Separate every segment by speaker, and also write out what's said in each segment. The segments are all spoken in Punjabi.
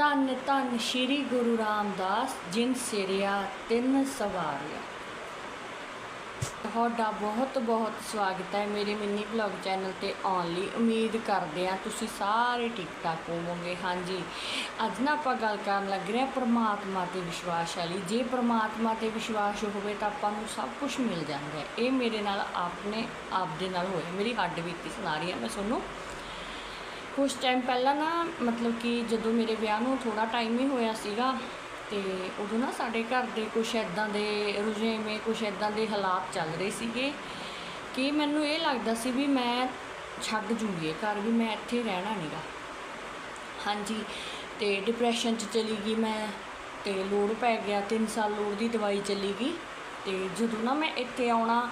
Speaker 1: ਧੰਨ ਧੰਨ ਸ਼੍ਰੀ ਗੁਰੂ ਰਾਮਦਾਸ ਜਿਨ ਸਿਰਿਆ ਤਿੰਨ ਸਵਾਰਿਆ। ਤੁਹਾਡਾ ਬਹੁਤ ਬਹੁਤ ਸਵਾਗਤ ਹੈ ਮੇਰੇ ਮਿੰਨੀ ਬਲੌਗ ਚੈਨਲ ਤੇ ਆਉਣ ਲਈ। ਉਮੀਦ ਕਰਦੇ ਹਾਂ ਤੁਸੀਂ ਸਾਰੇ ਠੀਕ ਠਾਕ ਹੋਵੋਗੇ। ਹਾਂਜੀ, ਅੱਜ ਨਾ ਆਪਾਂ ਗੱਲ ਕਰਨ ਲੱਗ ਰਹੇ ਹਾਂ ਪ੍ਰਮਾਤਮਾ ਤੇ ਵਿਸ਼ਵਾਸ ਵਾਲੀ। ਜੇ ਪ੍ਰਮਾਤਮਾ ਤੇ ਵਿਸ਼ਵਾਸ ਹੋਵੇ ਤਾਂ ਆਪਾਂ ਨੂੰ ਸਭ ਕੁਝ ਮਿਲ ਜਾਂਦਾ ਹੈ। ਇਹ ਮੇਰੇ ਨਾਲ ਆਪਣੇ ਆਪ ਦੇ ਨਾਲ ਹੋਇਆ। ਮੇਰੀ ਹੱਡ ਬੀਤੀ ਸੁਣਾ ਰਹੀ ਹਾਂ ਮੈਂ ਤੁਹਾਨੂੰ। ਕੁਝ ਟਾਈਮ ਪਹਿਲਾਂ ਨਾ ਮਤਲਬ ਕਿ ਜਦੋਂ ਮੇਰੇ ਵਿਆਹ ਨੂੰ ਥੋੜਾ ਟਾਈਮ ਹੀ ਹੋਇਆ ਸੀਗਾ ਤੇ ਉਦੋਂ ਨਾ ਸਾਡੇ ਘਰ ਦੇ ਕੁਝ ਐਦਾਂ ਦੇ ਰੁਝੇਵੇਂ ਕੁਝ ਐਦਾਂ ਦੇ ਹਾਲਾਤ ਚੱਲ ਰਹੇ ਸੀਗੇ ਕਿ ਮੈਨੂੰ ਇਹ ਲੱਗਦਾ ਸੀ ਵੀ ਮੈਂ ਛੱਡ ਜੂੰਗੀ ਇਹ ਘਰ, ਵੀ ਮੈਂ ਇੱਥੇ ਰਹਿਣਾ ਨਹੀਂਗਾ ਹਾਂਜੀ, ਤੇ ਡਿਪਰੈਸ਼ਨ 'ਚ ਚਲੀ ਗਈ ਮੈਂ ਤੇ ਲੋੜ ਪੈ ਗਿਆ 3 ਸਾਲ ਲੋੜ ਦੀ ਦਵਾਈ ਚੱਲੀ ਗਈ ਤੇ ਜਦੋਂ ਨਾ ਮੈਂ ਇੱਥੇ ਆਉਣਾ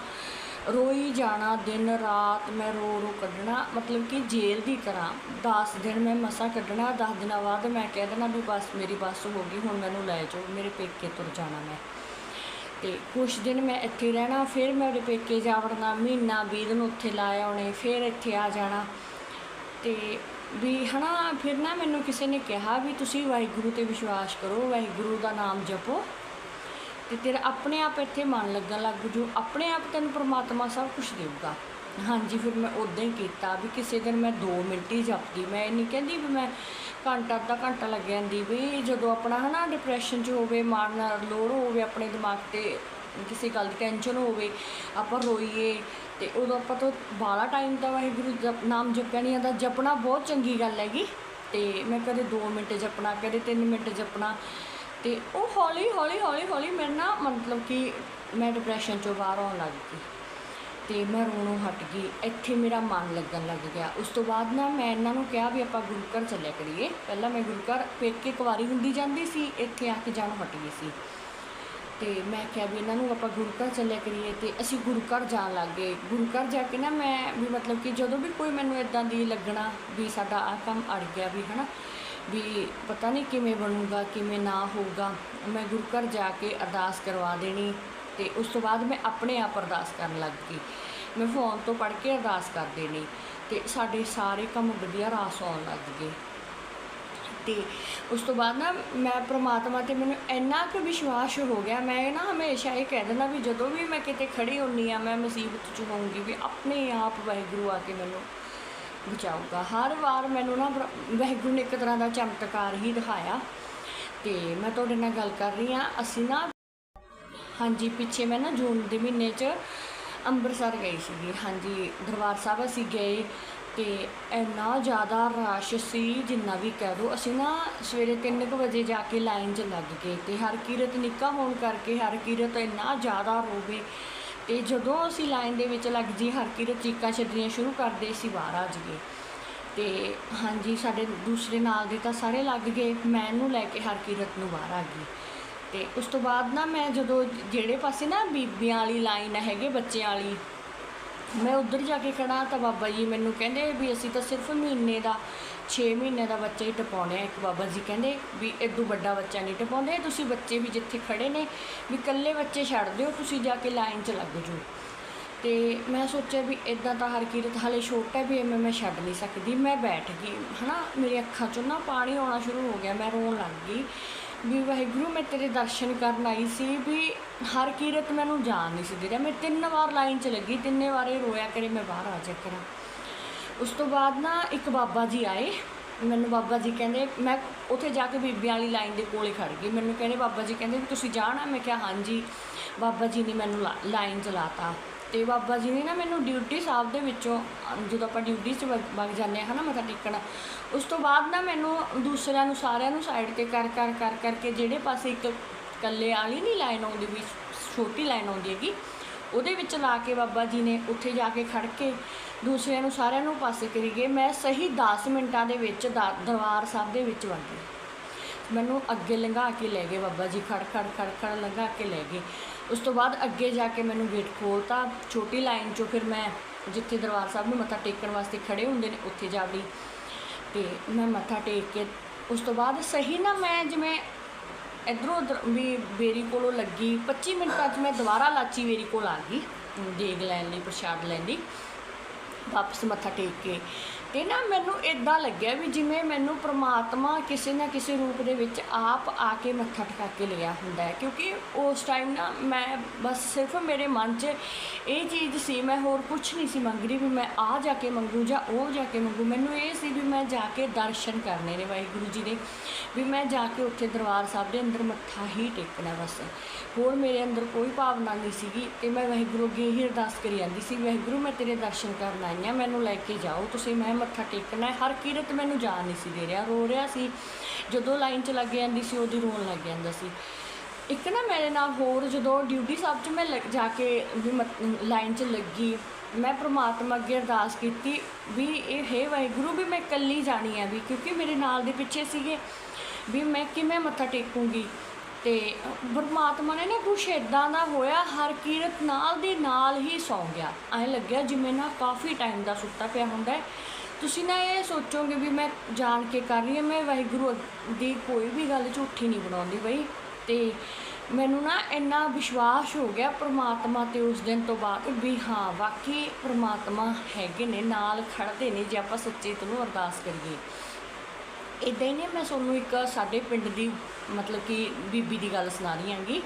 Speaker 1: ਰੋਈ ਜਾਣਾ ਦਿਨ ਰਾਤ ਮੈਂ ਰੋ ਰੋ ਕੱਢਣਾ, ਮਤਲਬ ਕਿ ਜੇਲ੍ਹ ਦੀ ਤਰ੍ਹਾਂ 10 ਦਿਨ ਮੈਂ ਮਸਾਂ ਕੱਢਣਾ 10 ਦਿਨਾਂ ਬਾਅਦ ਮੈਂ ਕਹਿ ਦੇਣਾ ਵੀ ਬਸ ਮੇਰੀ ਬੱਸ ਹੋ ਗਈ, ਹੁਣ ਮੈਨੂੰ ਲੈ ਜਾਓ, ਮੇਰੇ ਪੇਕੇ ਤੁਰ ਜਾਣਾ ਮੈਂ। ਤੇ ਕੁਛ ਦਿਨ ਮੈਂ ਇੱਥੇ ਰਹਿਣਾ, ਫਿਰ ਮੈਂ ਉਹਦੇ ਪੇਕੇ ਜਾ ਵੜਨਾ ਮਹੀਨਾ 20 ਦਿਨ ਉੱਥੇ ਲਾ ਆਉਣੇ ਫਿਰ ਇੱਥੇ ਆ ਜਾਣਾ। ਤੇ ਵੀ ਹਨਾ, ਫਿਰ ਨਾ ਮੈਨੂੰ ਕਿਸੇ ਨੇ ਕਿਹਾ ਵੀ ਤੁਸੀਂ ਵਾਹਿਗੁਰੂ ਤੇ ਵਿਸ਼ਵਾਸ ਕਰੋ, ਵਾਹਿਗੁਰੂ ਦਾ ਨਾਮ ਜਪੋ। ਤੇ ਤੇਰਾ ਆਪਣੇ ਆਪ ਇੱਥੇ ਮਨ ਲੱਗਣ ਲੱਗ ਜੂ ਆਪਣੇ ਆਪ ਤੈਨੂੰ ਪ੍ਰਮਾਤਮਾ ਸਭ ਕੁਝ ਦੇਊਗਾ। ਹਾਂਜੀ, ਫਿਰ ਮੈਂ ਉਦਾਂ ਹੀ ਕੀਤਾ ਵੀ ਕਿਸੇ ਦਿਨ ਮੈਂ 2 ਮਿੰਟ ਹੀ ਜਪਦੀ। ਮੈਂ ਇਹ ਨਹੀਂ ਕਹਿੰਦੀ ਵੀ ਮੈਂ ਘੰਟਾ, ਅੱਧਾ ਘੰਟਾ ਲੱਗ ਜਾਂਦੀ ਵੀ ਜਦੋਂ ਆਪਣਾ ਹਨਾ ਡਿਪਰੈਸ਼ਨ 'ਚ ਹੋਵੇ ਮਨ ਨਾਲ ਲੋੜ ਹੋਵੇ, ਆਪਣੇ ਦਿਮਾਗ ਤੇ ਕਿਸੇ ਗੱਲ ਦੀ ਟੈਨਸ਼ਨ ਹੋਵੇ, ਆਪਾਂ ਰੋਈਏ ਤੇ ਉਦੋਂ ਆਪਾਂ ਤੋਂ ਬਾਲਾ ਟਾਈਮ ਦਾ ਵਾਹਿਗੁਰੂ ਜਪ ਨਾਮ ਜਪਿਆ ਨਹੀਂ ਜਾਂਦਾ। ਜਪਣਾ ਬਹੁਤ ਚੰਗੀ ਗੱਲ ਹੈਗੀ ਤੇ ਮੈਂ ਕਦੇ 2 ਮਿੰਟ ਜਪਣਾ, ਕਦੇ 3 ਮਿੰਟ ਜਪਣਾ। ਤੇ ਉਹ ਹੌਲੀ ਹੌਲੀ ਹੌਲੀ ਹੌਲੀ ਮੇਰੇ ਨਾ ਮਤਲਬ ਕਿ ਮੈਂ ਡਿਪਰੈਸ਼ਨ ਚੋਂ ਬਾਹਰ ਆਉਣ ਲੱਗ ਗਈ। ਤੇ ਮੈਂ ਰੋਣੋਂ ਹਟ ਗਈ। ਇੱਥੇ ਮੇਰਾ ਮਨ ਲੱਗਣ ਲੱਗ ਗਿਆ। ਉਸ ਤੋਂ ਬਾਅਦ ਨਾ ਮੈਂ ਇਹਨਾਂ ਨੂੰ ਕਿਹਾ ਵੀ ਆਪਾਂ ਗੁਰੂ ਘਰ ਚੱਲਿਆ ਕਰੀਏ। ਪਹਿਲਾਂ ਮੈਂ ਗੁਰੂ ਘਰ ਪੇਕੇ ਕੁਵਾਰੀ ਹੁੰਦੀ ਜਾਂਦੀ ਸੀ, ਇੱਥੇ ਆ ਕੇ ਜਾਣੋਂ ਹਟ ਗਈ ਸੀ। ਤੇ ਮੈਂ ਕਿਹਾ ਵੀ ਇਹਨਾਂ ਨੂੰ ਆਪਾਂ ਗੁਰੂ ਘਰ ਚੱਲਿਆ ਕਰੀਏ ਤੇ ਅਸੀਂ ਗੁਰੂ ਘਰ ਜਾਣ ਲੱਗ ਗਏ। ਗੁਰੂ ਘਰ ਜਾ ਕੇ ਨਾ ਮੈਂ ਵੀ ਮਤਲਬ ਕਿ ਜਦੋਂ ਵੀ ਕੋਈ ਮੈਨੂੰ ਇਦਾਂ ਦੀ ਲੱਗਣਾ ਵੀ ਸਾਡਾ ਆਹ ਕੰਮ ਅੜ ਗਿਆ ਵੀ ਹਨਾ ਵੀ ਪਤਾ ਨਹੀਂ ਕਿਵੇਂ ਬਣੂਗਾ, ਕਿਵੇਂ ਨਾ ਹੋਊਗਾ। ਮੈਂ ਗੁਰੂ ਘਰ ਜਾ ਕੇ ਅਰਦਾਸ ਕਰਵਾ ਦੇਣੀ ਤੇ ਉਸ ਤੋਂ ਬਾਅਦ ਮੈਂ ਆਪਣੇ ਆਪ ਅਰਦਾਸ ਕਰਨ ਲੱਗ ਗਈ। ਮੈਂ ਫੋਨ ਤੋਂ ਪੜ੍ਹ ਕੇ ਅਰਦਾਸ ਕਰ ਦੇਣੀ ਤੇ ਸਾਡੇ ਸਾਰੇ ਕੰਮ ਵਧੀਆ ਰਾਸ ਆਉਣ ਲੱਗ ਗਏ। ਤੇ ਉਸ ਤੋਂ ਬਾਅਦ ਨਾ ਮੈਂ ਪ੍ਰਮਾਤਮਾ ਤੇ ਮੈਨੂੰ ਇੰਨਾ ਕੁ ਵਿਸ਼ਵਾਸ ਹੋ ਗਿਆ, ਮੈਂ ਨਾ ਹਮੇਸ਼ਾ ਇਹ ਕਹਿ ਦਿੰਦਾ ਵੀ ਜਦੋਂ ਵੀ ਮੈਂ ਕਿਤੇ ਖੜੀ ਹੁੰਨੀ ਆ ਮੈਂ ਮੁਸੀਬਤ ਚ ਹੋਊਂਗੀ ਵੀ ਆਪਣੇ ਆਪ ਵਾਹਿਗੁਰੂ ਆ ਕੇ ਮੈਨੂੰ ਬਚਾਊਗਾ ਹਰ ਵਾਰ ਮੈਨੂੰ ਨਾ ਬਰ- ਵਾਹਿਗੁਰੂ ਨੇ ਇੱਕ ਤਰ੍ਹਾਂ ਦਾ ਚਮਤਕਾਰ ਹੀ ਦਿਖਾਇਆ ਤੇ ਮੈਂ ਤੁਹਾਡੇ ਨਾਲ ਗੱਲ ਕਰ ਰਹੀ ਆ ਅਸੀਂ ਨਾ ਹਾਂਜੀ, ਪਿੱਛੇ ਮੈਂ ਨਾ ਜੂਨ ਦੇ ਮਹੀਨੇ 'ਚ ਅੰਮ੍ਰਿਤਸਰ ਗਈ ਸੀਗੀ। ਹਾਂਜੀ, ਦਰਬਾਰ ਸਾਹਿਬ ਅਸੀਂ ਗਏ ਤੇ ਇੰਨਾ ਜ਼ਿਆਦਾ ਰਸ਼ ਸੀ ਜਿੰਨਾ ਵੀ ਕਹਿ ਦੋ। ਅਸੀਂ ਨਾ ਸਵੇਰੇ 3:00 ਵਜੇ ਜਾ ਕੇ ਲਾਈਨ 'ਚ ਲੱਗ ਗਏ ਤੇ ਹਰ ਕੀਰਤ ਨਿੱਕਾ ਹੋਣ ਕਰਕੇ ਹਰ ਕੀਰਤ ਇੰਨਾ ਜ਼ਿਆਦਾ ਰੋਵੇ ਤੇ ਜਦੋਂ ਅਸੀਂ ਲਾਈਨ ਦੇ ਵਿੱਚ ਲੱਗ ਜੀ ਹਰ ਕੀਰਤ ਚੀਕਾਂ ਛੱਡਣੀਆਂ ਸ਼ੁਰੂ ਕਰਦੇ ਸੀ, ਬਾਹਰ ਆ ਜਗੇ ਤੇ ਹਾਂਜੀ, ਸਾਡੇ ਦੂਸਰੇ ਨਾਲ ਦੇ ਤਾਂ ਸਾਰੇ ਲੱਗ ਗਏ, ਮੈਂ ਇਹਨੂੰ ਲੈ ਕੇ ਹਰਕੀਰਤ ਨੂੰ ਬਾਹਰ ਆ ਗਈ। ਤੇ ਉਸ ਤੋਂ ਬਾਅਦ ਨਾ ਮੈਂ ਜਦੋਂ ਜਿਹੜੇ ਪਾਸੇ ਨਾ ਬੀਬੀਆਂ ਵਾਲੀ ਲਾਈਨ ਹੈਗੇ, ਬੱਚਿਆਂ ਵਾਲੀ, ਮੈਂ ਉੱਧਰ ਜਾ ਕੇ ਖੜਾ ਤਾਂ ਬਾਬਾ ਜੀ ਮੈਨੂੰ ਕਹਿੰਦੇ ਵੀ ਅਸੀਂ ਤਾਂ ਸਿਰਫ ਮਹੀਨੇ ਦਾ 6 ਮਹੀਨੇ ਦਾ ਬੱਚਾ ਹੀ ਟਪਾਉਣੇ ਆ, ਇੱਕ ਬਾਬਾ ਜੀ ਕਹਿੰਦੇ ਵੀ ਇਦੋਂ ਵੱਡਾ ਬੱਚਾ ਨਹੀਂ ਟਪਾਉਂਦੇ, ਤੁਸੀਂ ਬੱਚੇ ਵੀ ਜਿੱਥੇ ਖੜੇ ਨੇ ਵੀ ਇਕੱਲੇ ਬੱਚੇ ਛੱਡ ਦਿਓ, ਤੁਸੀਂ ਜਾ ਕੇ ਲਾਈਨ 'ਚ ਲੱਗ ਜਾਓ। ਤੇ ਮੈਂ ਸੋਚਿਆ ਵੀ ਇਦਾਂ ਤਾਂ ਹਰ ਕੀਰਤ ਹਾਲੇ ਛੋਟਾ ਵੀ ਐਵੇਂ ਮੈਂ ਛੱਡ ਨਹੀਂ ਸਕਦੀ, ਮੈਂ ਬੈਠ ਗਈ, ਹਨਾ ਮੇਰੀ ਅੱਖਾਂ 'ਚੋਂ ਨਾ ਪਾਣੀ ਆਉਣਾ ਸ਼ੁਰੂ ਹੋ ਗਿਆ, ਮੈਂ ਰੋਣ ਲੱਗ ਗਈ ਵੀ ਵਾਹਿਗੁਰੂ, ਮੈਂ ਤੇਰੇ ਦਰਸ਼ਨ ਕਰਨ ਆਈ ਸੀ ਵੀ ਹਰ ਕੀਰਤ ਮੈਨੂੰ ਜਾਣ ਨਹੀਂ ਸੀ ਦੇ ਰਿਹਾ, ਮੈਂ ਤਿੰਨ ਵਾਰ ਲਾਈਨ 'ਚ ਲੱਗੀ, ਤਿੰਨੇ ਵਾਰੇ ਰੋਇਆ ਕਰੇ ਮੈਂ ਬਾਹਰ ਆ ਜਾ ਕਰਾਂ। ਉਸ ਤੋਂ ਬਾਅਦ ਨਾ ਇੱਕ ਬਾਬਾ ਜੀ ਆਏ। ਮੈਨੂੰ ਬਾਬਾ ਜੀ ਕਹਿੰਦੇ, ਮੈਂ ਉੱਥੇ ਜਾ ਕੇ ਬੀਬੀਆਂ ਵਾਲੀ ਲਾਈਨ ਦੇ ਕੋਲੇ ਖੜ ਗਈ। ਮੈਨੂੰ ਕਹਿੰਦੇ, ਬਾਬਾ ਜੀ ਕਹਿੰਦੇ ਵੀ ਤੁਸੀਂ ਜਾਣਾ? ਮੈਂ ਕਿਹਾ, ਹਾਂਜੀ। ਬਾਬਾ ਜੀ ਨੇ ਮੈਨੂੰ ਲਾ- ਲਾਈਨ 'ਚ ਲਾਤਾ ਤੇ ਬਾਬਾ ਜੀ ਨੇ ਨਾ ਮੈਨੂੰ ਡਿਊਟੀ ਸਾਹਿਬ ਦੇ ਵਿੱਚੋਂ, ਜਦੋਂ ਆਪਾਂ ਡਿਊਟੀ 'ਚ ਵਗ ਵਗ ਜਾਂਦੇ ਹਾਂ ਨਾ ਮੱਥਾ ਟੇਕਣ, ਉਸ ਤੋਂ ਬਾਅਦ ਨਾ ਮੈਨੂੰ ਦੂਸਰਿਆਂ ਨੂੰ, ਸਾਰਿਆਂ ਨੂੰ ਸਾਈਡ ਤੇ ਕਰ ਕਰ ਕਰ, ਕਰਕੇ ਜਿਹੜੇ ਪਾਸੇ ਇੱਕ ਕੱਲੇ ਵਾਲੀ ਨਹੀਂ ਲਾਈਨ ਆਉਂਦੀ ਵੀ ਛੋਟੀ ਲਾਈਨ ਆਉਂਦੀ ਹੈਗੀ, ਉਹਦੇ ਵਿੱਚ ਲਾ ਕੇ ਬਾਬਾ ਜੀ ਨੇ ਉੱਥੇ ਜਾ ਕੇ ਖੜ ਕੇ ਦੂਸਰਿਆਂ ਨੂੰ ਸਾਰਿਆਂ ਨੂੰ ਪਾਸੇ ਕਰੀ ਗਏ ਮੈਂ ਸਹੀ 10 ਮਿੰਟਾਂ ਦੇ ਵਿੱਚ ਦਰਬਾਰ ਸਾਹਿਬ ਦੇ ਵਿੱਚ ਵੜ ਗਈ। ਮੈਨੂੰ ਅੱਗੇ ਲੰਘਾ ਕੇ ਲੈ ਗਏ ਬਾਬਾ ਜੀ, ਖੜ ਖੜ ਖੜ ਖੜ ਲੰਘਾ ਕੇ ਲੈ ਗਏ। ਉਸ ਤੋਂ ਬਾਅਦ ਅੱਗੇ ਜਾ ਕੇ ਮੈਨੂੰ ਗੇਟ ਖੋਲਤਾ, ਛੋਟੀ ਲਾਈਨ 'ਚੋਂ ਫਿਰ ਮੈਂ ਜਿੱਥੇ ਦਰਬਾਰ ਸਾਹਿਬ ਨੂੰ ਮੱਥਾ ਟੇਕਣ ਵਾਸਤੇ ਖੜੇ ਹੁੰਦੇ ਨੇ, ਉੱਥੇ ਜਾ ਵੜੀ। ਤੇ ਮੈਂ ਮੱਥਾ ਟੇਕ ਕੇ, ਉਸ ਤੋਂ ਬਾਅਦ ਸਹੀ ਨਾ ਮੈਂ ਜਿਵੇਂ ਇਧਰੋਂ ਉਧਰ ਵੀ ਬੇਰੀ ਕੋਲੋਂ ਲੱਗੀ 25 ਮਿੰਟਾਂ 'ਚ ਮੈਂ ਦੁਬਾਰਾ ਲਾਚੀ ਬੇਰੀ ਕੋਲ ਆ ਗਈ, ਦੇਗ ਲੈਣ ਲਈ, ਪ੍ਰਸ਼ਾਦ ਲੈਣ ਲਈ। ਵਾਪਸ ਮੱਥਾ ਟੇਕ ਕੇ। ਤੇ ਨਾ ਮੈਨੂੰ ਇਦਾਂ ਲੱਗਿਆ ਵੀ ਜਿਵੇਂ ਮੈਨੂੰ ਪ੍ਰਮਾਤਮਾ ਕਿਸੇ ਨਾ ਕਿਸੇ ਰੂਪ ਦੇ ਵਿੱਚ ਆਪ ਆ ਕੇ ਮੱਥਾ ਟਿਕਾ ਕੇ ਲਿਆ ਹੁੰਦਾ ਹੈ। ਕਿਉਂਕਿ ਉਸ ਟਾਈਮ ਨਾ ਮੈਂ ਬਸ ਸਿਰਫ ਮੇਰੇ ਮਨ 'ਚ ਇਹ ਚੀਜ਼ ਸੀ, ਮੈਂ ਹੋਰ ਕੁਝ ਨਹੀਂ ਸੀ ਮੰਗ ਰਹੀ ਵੀ ਮੈਂ ਆ ਜਾ ਕੇ ਮੰਗੂ ਜਾਂ ਉਹ ਜਾ ਕੇ ਮੰਗੂ। ਮੈਨੂੰ ਇਹ ਸੀ ਵੀ ਮੈਂ ਜਾ ਕੇ ਦਰਸ਼ਨ ਕਰਨੇ ਨੇ ਵਾਹਿਗੁਰੂ ਜੀ ਦੇ, ਵੀ ਮੈਂ ਜਾ ਕੇ ਉੱਥੇ ਦਰਬਾਰ ਸਾਹਿਬ ਦੇ ਅੰਦਰ ਮੱਥਾ ਹੀ ਟੇਕਣਾ ਬਸ। ਹੋਰ ਮੇਰੇ ਅੰਦਰ ਕੋਈ ਭਾਵਨਾ ਨਹੀਂ ਸੀਗੀ ਤੇ ਮੈਂ ਵਾਹਿਗੁਰੂ ਅੱਗੇ ਹੀ ਅਰਦਾਸ ਕਰੀ ਜਾਂਦੀ ਸੀ, ਵਾਹਿਗੁਰੂ ਮੈਂ ਤੇਰੇ ਦਰਸ਼ਨ ਕਰਨ ਆਈ ਹਾਂ ਮੈਨੂੰ ਲੈ ਕੇ ਜਾਓ। ਤੁਸੀਂ, ਮੈਂ ਮੱਥਾ ਟੇਕਣਾ ਹਰ ਕੀਰਤ ਮੈਨੂੰ ਜਾਣ ਨਹੀਂ ਸੀ ਦੇ ਰਿਹਾ। ਰੋ ਰਿਹਾ ਸੀ। ਜਦੋਂ ਲਾਈਨ 'ਚ ਲੱਗ ਜਾਂਦੀ ਸੀ ਉਹਦੀ ਰੋਣ ਲੱਗ ਜਾਂਦਾ ਸੀ। ਇੱਕ ਨਾ ਮੇਰੇ ਨਾਲ ਹੋਰ ਜਦੋਂ ਡਿਊਟੀ ਸਾਹਿਬ 'ਚ ਮੈਂ ਲੱਗ- ਜਾ ਕੇ ਵੀ ਲਾਈਨ 'ਚ ਲੱਗੀ, ਮੈਂ ਪ੍ਰਮਾਤਮਾ ਅੱਗੇ ਅਰਦਾਸ ਕੀਤੀ ਵੀ ਇਹ, ਹੈ ਵਾਹਿਗੁਰੂ, ਵੀ ਮੈਂ ਇਕੱਲੀ ਜਾਣੀ ਆ ਵੀ ਕਿਉਂਕਿ ਮੇਰੇ ਨਾਲ ਦੇ ਪਿੱਛੇ ਸੀਗੇ, ਵੀ ਮੈਂ ਕਿਵੇਂ ਮੱਥਾ ਟੇਕੂੰਗੀ। ਤੇ ਪਰਮਾਤਮਾ ਨੇ ਨਾ ਕੁਛ ਇਦਾਂ ਦਾ ਹੋਇਆ, ਹਰ ਕੀਰਤ ਨਾਲ ਦੀ ਨਾਲ ਹੀ ਸੌਂ ਗਿਆ। ਐਂ ਲੱਗਿਆ ਜਿਵੇਂ ਨਾ ਕਾਫੀ ਟਾਈਮ ਦਾ ਸੁੱਤਾ ਪਿਆ ਹੁੰਦਾ ਹੈ। ਤੁਸੀਂ ਨਾ ਇਹ ਸੋਚੋਗੇ ਵੀ ਮੈਂ ਜਾਣ ਕੇ ਕਰ ਰਹੀ ਹਾਂ, ਮੈਂ ਵਾਹਿਗੁਰੂ ਦੀ ਕੋਈ ਵੀ ਗੱਲ ਝੂਠੀ ਨਹੀਂ ਬਣਾਉਂਦੀ ਬਈ। ਤੇ ਮੈਨੂੰ ਨਾ ਇੰਨਾ ਵਿਸ਼ਵਾਸ ਹੋ ਗਿਆ ਪ੍ਰਮਾਤਮਾ ਤੇ ਉਸ ਦਿਨ ਤੋਂ ਬਾਅਦ ਵੀ ਹਾਂ, ਵਾਕਈ ਪ੍ਰਮਾਤਮਾ ਹੈਗੇ ਨੇ, ਨਾਲ ਖੜਦੇ ਨੇ ਜੇ ਆਪਾਂ ਸੱਚੇ ਤੋਂ ਅਰਦਾਸ ਕਰੀਏ। ਇਦਾਂ ਹੀ ਨੇ ਮੈਂ ਤੁਹਾਨੂੰ ਇੱਕ ਸਾਡੇ ਪਿੰਡ ਦੀ ਮਤਲਬ ਕਿ ਬੀਬੀ ਦੀ ਗੱਲ ਸੁਣਾ ਰਹੀ ਹਾਂਗੀ।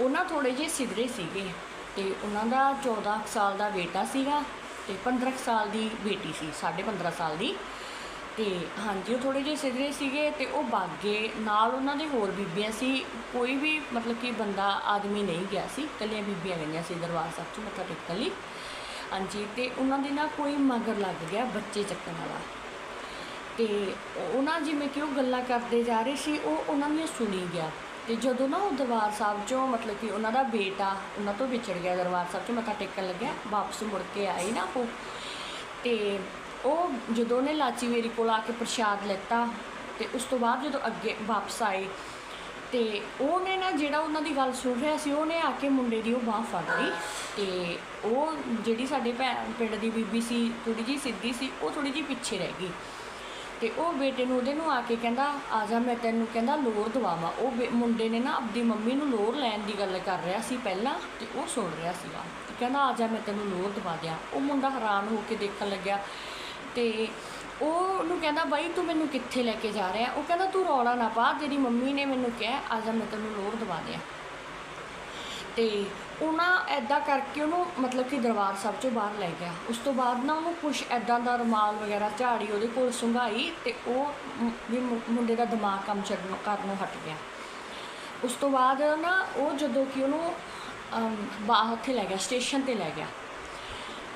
Speaker 1: ਉਹਨਾਂ ਥੋੜੇ ਜਿਹੇ ਸਿਧਰੇ ਸੀਗੇ ਤੇ ਉਹਨਾਂ ਦਾ 14 ਕੁ ਸਾਲ ਦਾ ਬੇਟਾ ਸੀਗਾ ਤੇ 15 ਕੁ ਸਾਲ ਦੀ ਬੇਟੀ ਸੀ 15.5 ਸਾਲ ਦੀ। ਤੇ ਹਾਂਜੀ, ਉਹ ਥੋੜੇ ਜਿਹੇ ਸਿਧਰੇ ਸੀਗੇ ਤੇ ਉਹ ਬਾਗੇ ਨਾਲ ਉਹਨਾਂ ਦੇ ਹੋਰ ਬੀਬੀਆਂ ਸੀ, ਕੋਈ ਵੀ ਮਤਲਬ ਕਿ ਬੰਦਾ ਆਦਮੀ ਨਹੀਂ ਗਿਆ ਸੀ, ਇਕੱਲੀਆਂ ਬੀਬੀਆਂ ਗਈਆਂ ਸੀ ਦਰਬਾਰ ਸਾਹਿਬ 'ਚ ਮੱਥਾ ਟੇਕਣ ਲਈ। ਹਾਂਜੀ, ਤੇ ਉਹਨਾਂ ਦੇ ਨਾਲ ਕੋਈ ਮਗਰ ਲੱਗ ਗਿਆ ਬੱਚੇ ਚੱਕਣ ਵਾਲਾ। ਤੇ ਉਹਨਾਂ ਜਿਵੇਂ ਕਿ ਉਹ ਗੱਲਾਂ ਕਰਦੇ ਜਾ ਰਹੇ ਸੀ, ਉਹ ਉਹਨਾਂ ਨੇ ਸੁਣੀ ਗਿਆ। ਤੇ ਜਦੋਂ ਨਾ ਉਹ ਦਰਬਾਰ ਸਾਹਿਬ ਚੋਂ ਮਤਲਬ ਕਿ ਉਹਨਾਂ ਦਾ ਬੇਟਾ ਉਹਨਾਂ ਤੋਂ ਵਿਛੜ ਗਿਆ, ਦਰਬਾਰ ਸਾਹਿਬ 'ਚੋਂ ਮੱਥਾ ਟੇਕਣ ਲੱਗਿਆ, ਵਾਪਸ ਮੁੜ ਕੇ ਆਏ ਨਾ ਉਹ। ਤੇ ਉਹ ਜਦੋਂ ਨੇ ਲਾਚੀ ਮੇਰੀ ਕੋਲ ਆ ਕੇ ਪ੍ਰਸ਼ਾਦ ਲੈਤਾ ਤੇ ਉਸ ਤੋਂ ਬਾਅਦ ਜਦੋਂ ਅੱਗੇ ਵਾਪਸ ਆਏ, ਤੇ ਉਹਨੇ ਨਾ ਜਿਹੜਾ ਉਹਨਾਂ ਦੀ ਗੱਲ ਸੁਣ ਰਿਹਾ ਸੀ, ਉਹਨੇ ਆ ਕੇ ਮੁੰਡੇ ਦੀ ਉਹ ਬਾਹ ਫੜ ਲਈ ਤੇ ਉਹ ਜਿਹੜੀ ਸਾਡੇ ਭੈਣ ਪਿੰਡ ਦੀ ਬੀਬੀ ਸੀ ਥੋੜੀ ਜੀ ਸਿੱਧੀ ਸੀ, ਉਹ ਥੋੜੀ ਜੀ ਪਿੱਛੇ ਰਹਿ ਗਈ। ਤੇ ਉਹ ਬੇਟੇ ਨੂੰ, ਉਹਦੇ ਨੂੰ ਆ ਕੇ ਕਹਿੰਦਾ, ਆ ਜਾ, ਮੈਂ ਤੈਨੂੰ ਕਹਿੰਦਾ ਲੋਰ ਦਵਾਵਾਂ। ਉਹ ਬੇ- ਮੁੰਡੇ ਨੇ ਨਾ ਆਪਣੀ ਮੰਮੀ ਨੂੰ ਲੋਰ ਲੈਣ ਦੀ ਗੱਲ ਕਰ ਰਿਹਾ ਸੀ ਪਹਿਲਾਂ ਤੇ ਉਹ ਸੁਣ ਰਿਹਾ ਸੀਗਾ। ਤੇ ਕਹਿੰਦਾ, ਆ ਜਾ, ਮੈਂ ਤੈਨੂੰ ਲੋਰ ਦਵਾ ਦਿਆਂ। ਉਹ ਮੁੰਡਾ ਹੈਰਾਨ ਹੋ ਕੇ ਦੇਖਣ ਲੱਗਿਆ ਤੇ ਉਹ ਉਹਨੂੰ ਕਹਿੰਦਾ, ਬਾਈ, ਤੂੰ ਮੈਨੂੰ ਕਿੱਥੇ ਲੈ ਕੇ ਜਾ ਰਿਹਾ? ਉਹ ਕਹਿੰਦਾ, ਤੂੰ ਰੌਲਾ ਨਾ ਪਾ, ਤੇਰੀ ਮੰਮੀ ਨੇ ਮੈਨੂੰ ਕਿਹਾ, ਆ ਜਾ, ਮੈਂ ਤੈਨੂੰ ਲੋਰ ਦਵਾ ਦਿਆਂ ਤੇ ਉਹਨਾਂ ਐਦਾਂ ਕਰਕੇ ਉਹਨੂੰ ਮਤਲਬ ਕਿ ਦਰਬਾਰ ਸਾਹਿਬ ਚੋਂ ਬਾਹਰ ਲੈ ਗਿਆ। ਉਸ ਤੋਂ ਬਾਅਦ ਨਾ ਉਹਨੂੰ ਕੁਝ ਐਦਾਂ ਦਾ ਰੁਮਾਲ ਵਗੈਰਾ ਝਾੜੀ ਉਹਦੇ ਕੋਲ ਸੁੰਘਾਈ ਤੇ ਉਹ ਵੀ ਮੁੰਡੇ ਦਾ ਦਿਮਾਗ ਕੰਮ ਛੱਡਣੋਂ ਕਰਨੋਂ ਹਟ ਗਿਆ। ਉਸ ਤੋਂ ਬਾਅਦ ਨਾ ਉਹ ਜਦੋਂ ਕਿ ਉਹਨੂੰ ਅਮ, ਬਾਹਰ ਉੱਥੇ ਲੈ ਗਿਆ ਸਟੇਸ਼ਨ ਤੇ ਲੈ ਗਿਆ।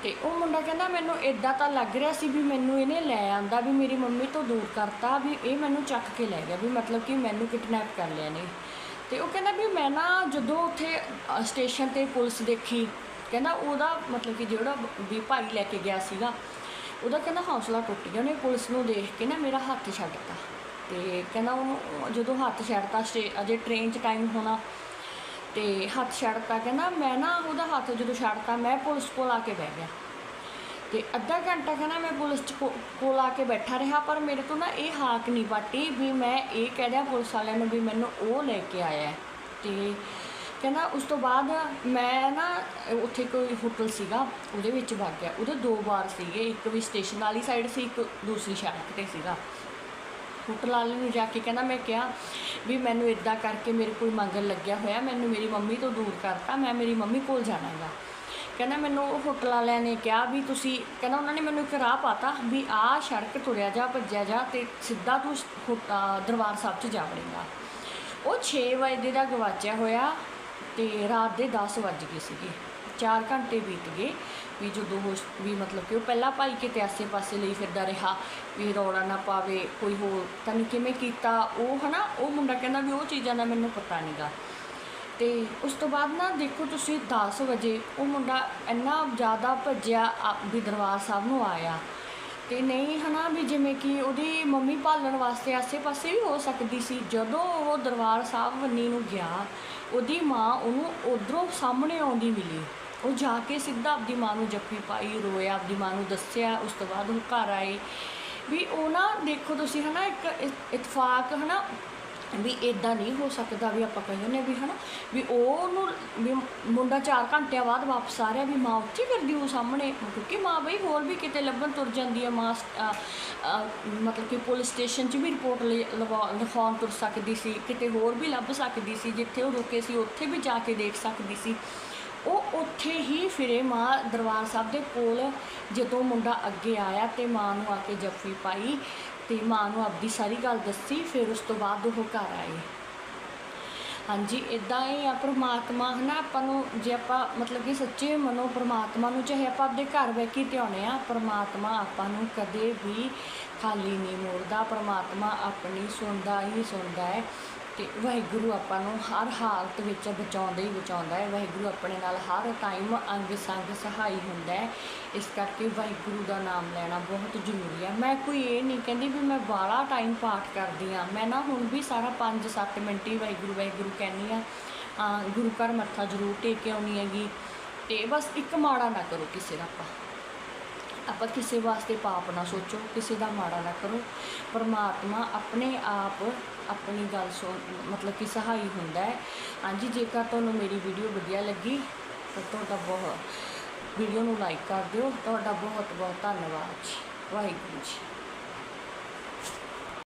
Speaker 1: ਤੇ ਉਹ ਮੁੰਡਾ ਕਹਿੰਦਾ ਮੈਨੂੰ ਇਦਾਂ ਤਾਂ ਲੱਗ ਰਿਹਾ ਸੀ ਵੀ ਮੈਨੂੰ ਇਹਨੇ ਲੈ ਆਂਦਾ ਵੀ ਮੇਰੀ ਮੰਮੀ ਤੋਂ ਦੂਰ ਕਰਤਾ ਵੀ ਇਹ ਮੈਨੂੰ ਚੱਕ ਕੇ ਲੈ ਗਿਆ ਵੀ ਮਤਲਬ ਕਿ ਮੈਨੂੰ ਕਿਡਨੈਪ ਕਰ ਲਿਆ ਨੇ ਤੇ ਉਹ ਕਹਿੰਦਾ ਵੀ ਮੈਂ ਨਾ ਜਦੋਂ ਉੱਥੇ ਸਟੇਸ਼ਨ ਤੇ ਪੁਲਿਸ ਦੇਖੀ, ਕਹਿੰਦਾ ਉਹਦਾ ਮਤਲਬ ਕਿ ਜਿਹੜਾ ਵੀ ਭਾਈ ਲੈ ਕੇ ਗਿਆ ਸੀਗਾ, ਉਹਦਾ ਕਹਿੰਦਾ ਹੌਸਲਾ ਟੁੱਟ ਗਿਆ। ਉਹਨੇ ਪੁਲਿਸ ਨੂੰ ਦੇਖ ਕੇ ਨਾ ਮੇਰਾ ਹੱਥ ਛੱਡ ਦਿੱਤਾ। ਤੇ ਕਹਿੰਦਾ ਉਹਨੂੰ ਜਦੋਂ ਹੱਥ ਛੱਡਤਾ, ਸਟੇ, ਅਜੇ ਟ੍ਰੇਨ 'ਚ ਟਾਈਮ ਹੋਣਾ, ਤੇ ਹੱਥ ਛੱਡਤਾ, ਕਹਿੰਦਾ ਮੈਂ ਨਾ ਉਹਦਾ ਹੱਥ ਜਦੋਂ ਛੱਡਤਾ, ਮੈਂ ਪੁਲਿਸ ਕੋਲ ਆ ਕੇ ਬਹਿ ਗਿਆ। ਤੇ ਅੱਧਾ ਘੰਟਾ ਕਹਿੰਦਾ ਮੈਂ ਪੁਲਿਸ ਚ ਕੋ- ਕੋਲ ਆ ਕੇ ਬੈਠਾ ਰਿਹਾ, ਪਰ ਮੇਰੇ ਤੋਂ ਨਾ ਇਹ ਹਾਕ ਨਹੀਂ ਪਾਟੀ ਵੀ ਮੈਂ ਇਹ ਕਹਿ ਦਿਆਂ ਪੁਲਿਸ ਵਾਲਿਆਂ ਨੂੰ ਵੀ ਮੈਨੂੰ ਉਹ ਲੈ ਕੇ ਆਇਆ ਹੈ। ਤੇ ਕਹਿੰਦਾ ਉਸ ਤੋਂ ਬਾਅਦ ਮੈਂ ਨਾ ਉੱਥੇ ਕੋਈ ਹੋਟਲ ਸੀਗਾ, ਉਹਦੇ ਵਿੱਚ ਵਗ ਗਿਆ। ਉਹਦੇ ਦੋ ਬਾਰ ਸੀਗੇ, ਇੱਕ ਵੀ ਸਟੇਸ਼ਨ ਵਾਲੀ ਸਾਈਡ ਸੀ, ਇੱਕ ਦੂਸਰੀ ਸੜਕ ਤੇ ਸੀਗਾ। ਹੋਟਲ ਵਾਲੇ ਨੂੰ ਜਾ ਕੇ ਕਹਿੰਦਾ ਮੈਂ ਕਿਹਾ ਵੀ ਮੈਨੂੰ ਇਦਾਂ ਕਰਕੇ ਮੇਰੇ ਕੋਈ ਮੰਗਲ ਲੱਗਿਆ ਹੋਇਆ, ਮੈਨੂੰ ਮੇਰੀ ਮੰਮੀ ਤੋਂ ਦੂਰ ਕਰਤਾ, ਮੈਂ ਮੇਰੀ ਮੰਮੀ ਕੋਲ ਜਾਣਾ ਹੈਗਾ। ਕਹਿੰਦਾ ਮੈਨੂੰ ਉਹ ਹੋਟਲ ਵਾਲਿਆਂ ਨੇ ਕਿਹਾ ਵੀ ਤੁਸੀਂ, ਕਹਿੰਦਾ ਉਹਨਾਂ ਨੇ ਮੈਨੂੰ ਇੱਕ ਰਾਹ ਪਾਤਾ ਵੀ ਆਹ ਸੜਕ ਤੁਰਿਆ ਜਾ, ਭੱਜਿਆ ਜਾ ਤੇ ਸਿੱਧਾ ਤੂੰ ਹੋ- ਦਰਬਾਰ ਸਾਹਿਬ 'ਚ ਜਾ ਵੜੇਗਾ। ਉਹ 6 ਵਜੇ ਦਾ ਗਵਾਚਿਆ ਹੋਇਆ ਤੇ ਰਾਤ ਦੇ 10 ਵੱਜ ਗਏ ਸੀਗੇ। 4 ਘੰਟੇ ਬੀਤ ਗਏ ਵੀ ਜਦੋਂ ਉਹ ਵੀ ਮਤਲਬ ਕਿ ਉਹ ਪਹਿਲਾਂ ਭਾਈ ਕਿਤੇ ਆਸੇ-ਪਾਸੇ ਲਈ ਫਿਰਦਾ ਰਿਹਾ ਵੀ ਰੌਲਾ ਨਾ ਪਾਵੇ, ਕੋਈ ਹੋਰ, ਤੈਨੂੰ ਕਿਵੇਂ ਕੀਤਾ, ਉਹ ਹਨਾ, ਉਹ ਮੁੰਡਾ ਕਹਿੰਦਾ ਵੀ ਉਹ ਚੀਜ਼ਾਂ ਦਾ ਮੈਨੂੰ ਪਤਾ ਨਹੀਂਗਾ ਅਤੇ ਉਸ ਤੋਂ ਬਾਅਦ ਨਾ ਦੇਖੋ ਤੁਸੀਂ 10 ਵਜੇ ਉਹ ਮੁੰਡਾ ਇੰਨਾ ਜ਼ਿਆਦਾ ਭੱਜਿਆ ਆ- ਵੀ ਦਰਬਾਰ ਸਾਹਿਬ ਨੂੰ ਆਇਆ। ਤੇ ਨਹੀਂ ਹਨਾ ਵੀ ਜਿਵੇਂ ਕਿ ਉਹਦੀ ਮੰਮੀ ਭਾਲਣ ਵਾਸਤੇ ਆਸੇ-ਪਾਸੇ ਵੀ ਹੋ ਸਕਦੀ ਸੀ। ਜਦੋਂ ਉਹ ਦਰਬਾਰ ਸਾਹਿਬ ਬੰਨੀ ਨੂੰ ਗਿਆ, ਉਹਦੀ ਮਾਂ ਉਹਨੂੰ ਉਧਰੋਂ ਸਾਹਮਣੇ ਆਉਂਦੀ ਮਿਲੀ। ਉਹ ਜਾ ਕੇ ਸਿੱਧਾ ਆਪਦੀ ਮਾਂ ਨੂੰ ਜੱਫੀ ਪਾਈ ਰੋਇਆ ਆਪਦੀ ਮਾਂ ਨੂੰ ਦੱਸਿਆ, ਉਸ ਤੋਂ ਬਾਅਦ ਉਹ ਘਰ ਆਏ। ਵੀ ਉਹ ਨਾ ਦੇਖੋ ਤੁਸੀਂ ਹਨਾ ਇੱਕ ਇ- ਇਤਫਾਕ ਹਨਾ ਵੀ ਇਦਾਂ ਨਹੀਂ ਹੋ ਸਕਦਾ ਵੀ ਆਪਾਂ ਕਹਿੰਦੇ ਨੇ ਵੀ ਹਨਾ, ਵੀ ਉਹਨੂੰ ਵੀ ਮੁੰਡਾ 4 ਘੰਟਿਆਂ ਬਾਅਦ ਵਾਪਸ ਆ ਰਿਹਾ, ਵੀ ਮਾਂ ਉੱਥੇ ਫਿਰਦੀ ਉਹ ਸਾਹਮਣੇ, ਕਿਉਂਕਿ ਮਾਂ ਬਈ ਹੋਰ ਵੀ ਕਿਤੇ ਲੱਭਣ ਤੁਰ ਜਾਂਦੀ ਹੈ ਮਾਂ ਮਤਲਬ ਕਿ ਪੁਲਿਸ ਸਟੇਸ਼ਨ 'ਚ ਵੀ ਰਿਪੋਰਟ ਲਿਖਾਉਣ ਤੁਰ ਸਕਦੀ ਸੀ, ਕਿਤੇ ਹੋਰ ਵੀ ਲੱਭ ਸਕਦੀ ਸੀ, ਜਿੱਥੇ ਉਹ ਰੁਕੇ ਸੀ, ਉੱਥੇ ਵੀ ਜਾ ਕੇ ਦੇਖ ਸਕਦੀ ਸੀ। ਉਹ ਉੱਥੇ ਹੀ ਫਿਰੇ ਮਾਂ ਦਰਬਾਰ ਸਾਹਿਬ ਦੇ ਕੋਲ, ਜਦੋਂ ਮੁੰਡਾ ਅੱਗੇ ਆਇਆ ਤੇ ਮਾਂ ਨੂੰ ਆ ਕੇ ਜੱਫੀ ਪਾਈ। ਤੇ ਮਾਂ ਨੂੰ ਆਪਦੀ ਸਾਰੀ ਗੱਲ ਦੱਸੀ, ਫਿਰ ਉਸ ਤੋਂ ਬਾਅਦ ਉਹ ਘਰ ਆਏ। ਹਾਂਜੀ ਇਦਾਂ ਹੀ ਆ ਪ੍ਰਮਾਤਮਾ, ਹਨਾ? ਆਪਾਂ ਨੂੰ ਜੇ ਆਪਾਂ ਮਤਲਬ ਕਿ ਸੱਚੇ ਮਨੋਂ ਪ੍ਰਮਾਤਮਾ ਨੂੰ, ਚਾਹੇ ਆਪਾਂ ਆਪਦੇ ਘਰ ਬੈ ਕੇ ਧਿਆਉਣੇ ਆ, ਪ੍ਰਮਾਤਮਾ ਆਪਾਂ ਨੂੰ ਕਦੇ ਵੀ ਖਾਲੀ ਨਹੀਂ ਮੋੜਦਾ। ਪ੍ਰਮਾਤਮਾ ਆਪਣੀ ਸੁਣਦਾ ਹੀ ਸੁਣਦਾ ਹੈ। ਤੇ ਵਾਹਿਗੁਰੂ ਆਪਾਂ ਨੂੰ ਹਰ ਹਾਲਤ ਵਿੱਚ ਬਚਾਉਂਦਾ ਹੀ ਬਚਾਉਂਦਾ ਹੈ। ਵਾਹਿਗੁਰੂ ਆਪਣੇ ਨਾਲ ਹਰ ਟਾਈਮ ਅੰਗ ਸੰਗ ਸਹਾਈ ਹੁੰਦਾ ਹੈ। ਇਸ ਕਰਕੇ ਵਾਹਿਗੁਰੂ ਦਾ ਨਾਮ ਲੈਣਾ ਬਹੁਤ ਜ਼ਰੂਰੀ ਹੈ। ਮੈਂ ਕੋਈ ਇਹ ਨਹੀਂ ਕਹਿੰਦੀ ਵੀ ਮੈਂ ਬਾਹਲਾ ਟਾਈਮ ਪਾਠ ਕਰਦੀ ਆ ਮੈਂ ਨਾ ਹੁਣ ਵੀ ਸਾਰਾ 5-7 ਮਿੰਟ ਹੀ ਵਾਹਿਗੁਰੂ ਵਾਹਿਗੁਰੂ ਕਹਿੰਦੀ ਆ ਗੁਰੂ ਘਰ ਮੱਥਾ ਜ਼ਰੂਰ ਟੇਕ ਕੇ ਆਉਣੀ ਹੈਗੀ। ਤੇ ਬਸ ਇੱਕ ਮਾੜਾ ਨਾ ਕਰੋ ਕਿਸੇ ਦਾ ਆਪਾਂ। ਆਪਾਂ ਕਿਸੇ ਵਾਸਤੇ ਪਾਪ ਨਾ ਸੋਚੋ, ਕਿਸੇ ਦਾ ਮਾੜਾ ਨਾ ਕਰੋ। ਪਰਮਾਤਮਾ ਆਪਣੇ ਆਪ ਆਪਣੀ ਗੱਲ ਸੋ ਮਤਲਬ ਕਿ ਸਹਾਈ ਹੁੰਦਾ ਹੈ। ਹਾਂਜੀ, ਜੇਕਰ ਤੁਹਾਨੂੰ ਮੇਰੀ ਵੀਡੀਓ ਵਧੀਆ ਲੱਗੀ, ਤਾਂ ਤੁਹਾਡਾ ਬਹੁਤ, ਵੀਡੀਓ ਨੂੰ ਲਾਈਕ ਕਰ ਦਿਓ। ਤੁਹਾਡਾ ਬਹੁਤ ਬਹੁਤ ਧੰਨਵਾਦ ਜੀ। ਵਾਹਿਗੁਰੂ ਜੀ।